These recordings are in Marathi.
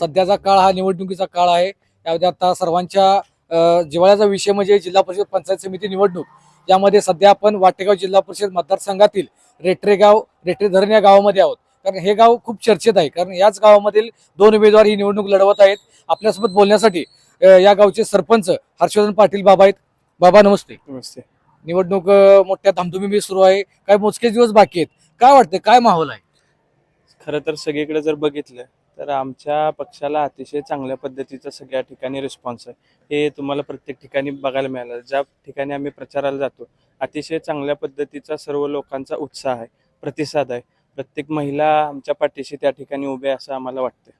सध्याचा काळ हा निवडणुकीचा काळ आहे. त्यामध्ये आता सर्वांच्या अ, जिव्हाळ्याचा विषय म्हणजे जिल्हा परिषद पंचायत समिती निवडणूक. यामध्ये सध्या आपण वाटेगाव जिल्हा परिषद मतदारसंघातील रेटरेगाव रेटरे धरण या गावामध्ये आहोत. कारण हे गाव खूप चर्चेत आहे. कारण याच गावामधील दोन उमेदवार ही निवडणूक लढवत आहेत. आपल्यासोबत बोलण्यासाठी या गावचे सरपंच हर्षवर्धन पाटील बाबा आहेत. बाबा नमस्ते. नमस्ते. निवडणूक मोठ्या धामधुमीमध्ये सुरू आहे. काय मोजकेच दिवस बाकी आहेत. काय वाटतं काय माहोल आहे? खरं तर सगळीकडे जर बघितलं तर आमच्या पक्षाला अतिशय चांगल्या पद्धतीचा सगळ्या ठिकाणी रिस्पॉन्स आहे. हे तुम्हाला प्रत्येक ठिकाणी बघायला मिळालं. ज्या ठिकाणी आम्ही प्रचाराला जातो अतिशय चांगल्या पद्धतीचा सर्व लोकांचा उत्साह आहे प्रतिसाद आहे. प्रत्येक महिला आमच्या पाठीशी त्या ठिकाणी उभे असं आम्हाला वाटतं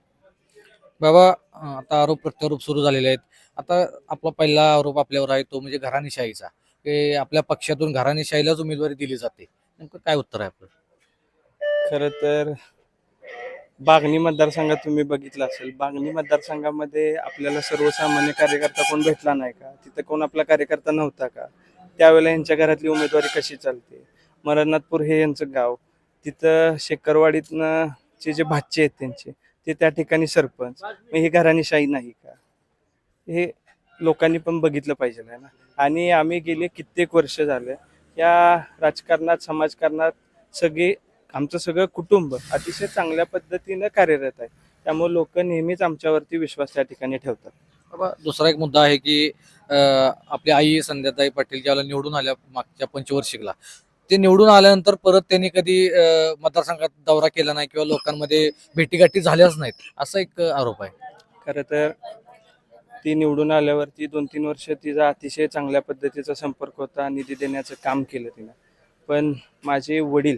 बाबा आता आरोप प्रत्यारोप सुरू झालेले आहेत. आता आपला पहिला आरोप आपल्यावर आहे तो म्हणजे घराणेशाहीचा. की आपल्या पक्षातून घराणेशाहीलाच उमेदवारी दिली जाते. नेमकं काय उत्तर आहे आपलं? खरं तर बागणी मतदारसंघात तुम्ही बघितलं असेल. बागणी मतदारसंघामध्ये आपल्याला सर्वसामान्य कार्यकर्ता कोण भेटला नाही का? तिथं कोण आपला कार्यकर्ता नव्हता का? त्यावेळेला यांच्या घरातली उमेदवारी कशी चालते? मरणनाथपूर हे यांचं गाव. तिथं शेकरवाडीतनं चे जे भाचे आहेत त्यांचे ते त्या ठिकाणी सरपंच. मग ही घराणीशाही नाही का? हे लोकांनी पण बघितलं पाहिजे आहे ना? आणि आम्ही गेले कित्येक वर्ष झाले. या राजकारणात समाजकारणात सगळे आमचं सगळं कुटुंब अतिशय चांगल्या पद्धतीनं कार्यरत आहे. त्यामुळे लोक नेहमीच आमच्यावरती विश्वास त्या ठिकाणी ठेवतात. बाबा दुसरा एक मुद्दा आहे की अ, आपली आई संध्याताई पाटील ज्यावेळेला निवडून आल्या मागच्या पंचवर्षिकला ते निवडून आल्यानंतर परत त्यांनी कधी अ, मतदारसंघात दौरा केला नाही किंवा लोकांमध्ये भेटीगाठी झाल्याच नाहीत असा एक आरोप आहे. खरं तर ती निवडून आल्यावरती दोन तीन वर्ष तिचा अतिशय चांगल्या पद्धतीचा संपर्क होता निधी देण्याचं काम केलं तिनं. पण माझे वडील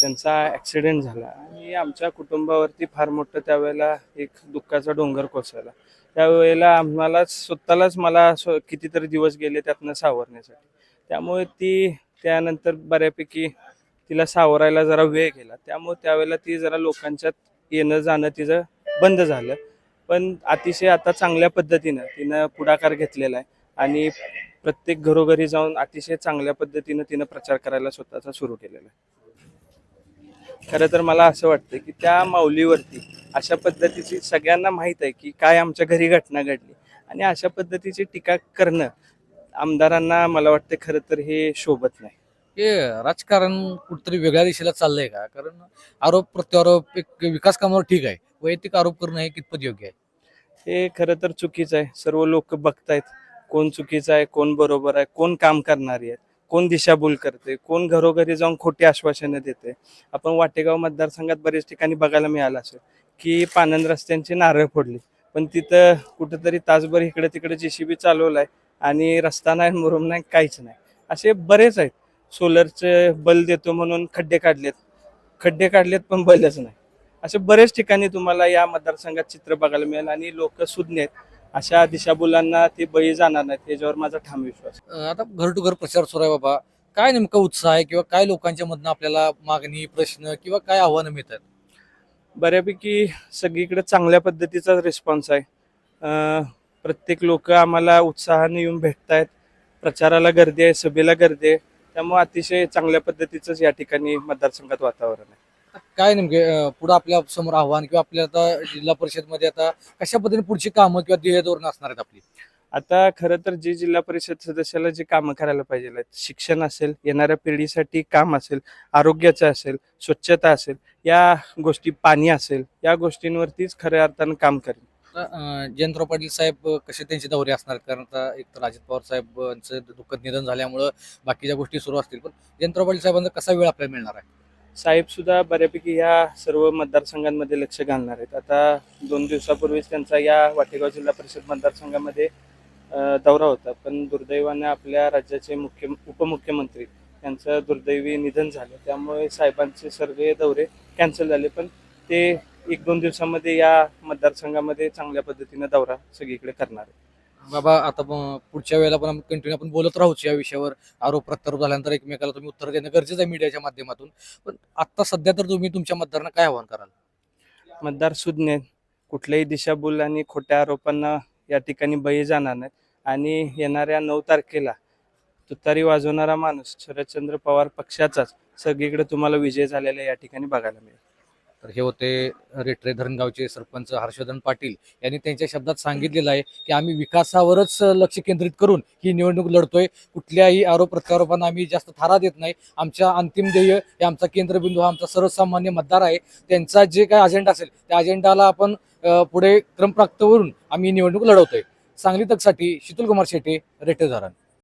त्यांचा ॲक्सिडेंट झाला. आणि आमच्या कुटुंबावरती फार मोठं त्यावेळेला एक दुःखाचा डोंगर कोसळला. त्यावेळेला आम्हाला स्वतःलाच मला स्व- कितीतरी दिवस गेले त्यातनं सावरण्यासाठी. त्यामुळे ती त्यानंतर बऱ्यापैकी तिला सावरायला जरा वेळ गेला. त्यामुळे त्यावेळेला ती जरा लोकांच्यात येणं जाणं तिचं बंद झालं. पण अतिशय आता चांगल्या पद्धतीनं तिनं पुढाकार घेतलेला आहे. आणि प्रत्येक घरोघरी जाऊन अतिशय चांगल्या पद्धतीनं तिनं प्रचार करायला स्वतःचा सुरू केलेला आहे. खरं तर मला असं वाटतं की त्या माऊलीवरती अशा पद्धतीची सगळ्यांना माहीत आहे की काय आमच्या घरी घटना घडली. आणि अशा पद्धतीची टीका करणं आमदारांना मला वाटतं खरं तर हे शोभत नाही. हे राजकारण कुठतरी वेगळ्या दिशेला चाललंय का? कारण आरोप प्रत्यारोप एक विकास कामावर ठीक आहे. वैयक्तिक आरोप करणं हे कितपत योग्य आहे? हे खरं तर चुकीचं आहे. सर्व लोक बघतायत कोण चुकीचं आहे कोण बरोबर आहे कोण काम करणारी आहेत. कोण दिशाभूल करते कोण घरोघरी जाऊन खोटी आश्वासनं देते आपण वाटेगाव मतदारसंघात बरेच ठिकाणी बघायला मिळालं असेल की पानंद रस्त्यांची नारळ फोडली. पण तिथं कुठंतरी तासभर इकडे तिकडे जेसीबी चालवलाय आणि रस्ता नाही मुरुम नाही काहीच नाही. असे बरेच आहेत. सोलरचे बल देतो म्हणून खड्डे काढलेत. खड्डे काढलेत पण बलच नाही. असे बरेच ठिकाणी तुम्हाला या मतदारसंघात चित्र बघायला मिळेल आणि लोक सुज्ञ आहेत. अशा दिशाभूलांना ते बळी जाणार नाहीत याच्यावर माझा ठाम विश्वास आता घर टू घर प्रचार सुरू आहे बाबा. काय नेमका उत्साह आहे किंवा काय लोकांच्या मधनं आपल्याला मागणी प्रश्न किंवा काय आव्हानं मिळतात? बऱ्यापैकी सगळीकडे चांगल्या पद्धतीचा रिस्पॉन्स आहे. प्रत्येक लोक आम्हाला उत्साहाने येऊन भेटतायत. प्रचाराला गर्दी आहे सभेला गर्दी आहे. त्यामुळे अतिशय चांगल्या पद्धतीचंच या ठिकाणी मतदारसंघात वातावरण आहे. काय नेमके पुढं आपल्यासमोर आव्हान किंवा आपल्या आता जिल्हा परिषदमध्ये आता कशा पद्धतीने पुढची कामं किंवा ध्येय धोरण असणार आहेत आपली? आता खरं तर जे जिल्हा परिषद सदस्याला जे कामं करायला पाहिजे शिक्षण असेल येणाऱ्या पिढीसाठी काम असेल आरोग्याचं असेल स्वच्छता असेल या गोष्टी पाणी असेल या गोष्टींवरतीच खऱ्या अर्थानं काम करेल. जयंतराव पाटील साहेब कसे त्यांचे दौरे असणार? कारण आता एक तर अजित पवार साहेबांचं दुःखद निधन झाल्यामुळं बाकीच्या गोष्टी सुरू असतील. पण जयंतराव पाटील साहेबांचा कसा वेळ आपल्याला मिळणार आहे? साहेबसुद्धा बऱ्यापैकी ह्या सर्व मतदारसंघांमध्ये लक्ष घालणार आहेत. आता दोन दिवसापूर्वीच त्यांचा या वाटेगाव जिल्हा परिषद मतदारसंघामध्ये दौरा होता. पण दुर्दैवाने आपल्या राज्याचे मुख्य उपमुख्यमंत्री यांचं दुर्दैवी निधन झालं. त्यामुळे साहेबांचे सर्व दौरे कॅन्सल झाले. पण ते एक दोन दिवसामध्ये या मतदारसंघामध्ये चांगल्या पद्धतीनं दौरा सगळीकडे करणार आहे बाबा आता प- पुढच्या वेळेला पण कंटिन्यू आपण बोलत राहूच या विषयावर. आरोप प्रत्यारोप झाल्यानंतर एकमेकाला तुम्ही उत्तर देणं गरजेचं आहे मीडियाच्या माध्यमातून. पण आता सध्या तर तुम्ही तुमच्या मतदारांना काय आव्हान कराल? मतदार सुज्ञ कुठल्याही दिशाभूल आणि खोट्या आरोपांना या ठिकाणी बळी जाणार नाहीत. आणि येणाऱ्या नऊ तारखेला तुतारी वाजवणारा माणूस शरदचंद्र पवार पक्षाचाच सगळीकडे तुम्हाला विजय झालेला या ठिकाणी बघायला मिळेल. तर हे होते रेटरे धरणगावचे सरपंच हर्षवर्धन पाटील यांनी त्यांच्या शब्दात सांगितलेलं आहे की आम्ही विकासावरच लक्ष केंद्रित करून ही निवडणूक लढतोय. कुठल्याही आरोप प्रत्यारोपांना आम्ही जास्त थारा देत नाही. आमच्या अंतिम ध्येय हे आमचा केंद्रबिंदू हा आमचा सर्वसामान्य मतदार आहे. त्यांचा जे काय अजेंडा असेल त्या अजेंडाला आपण पुढे क्रमप्राप्त करून आम्ही ही निवडणूक लढवतोय. सांगली तकसाठी शीतल कुमार शेटे रेटे धरण.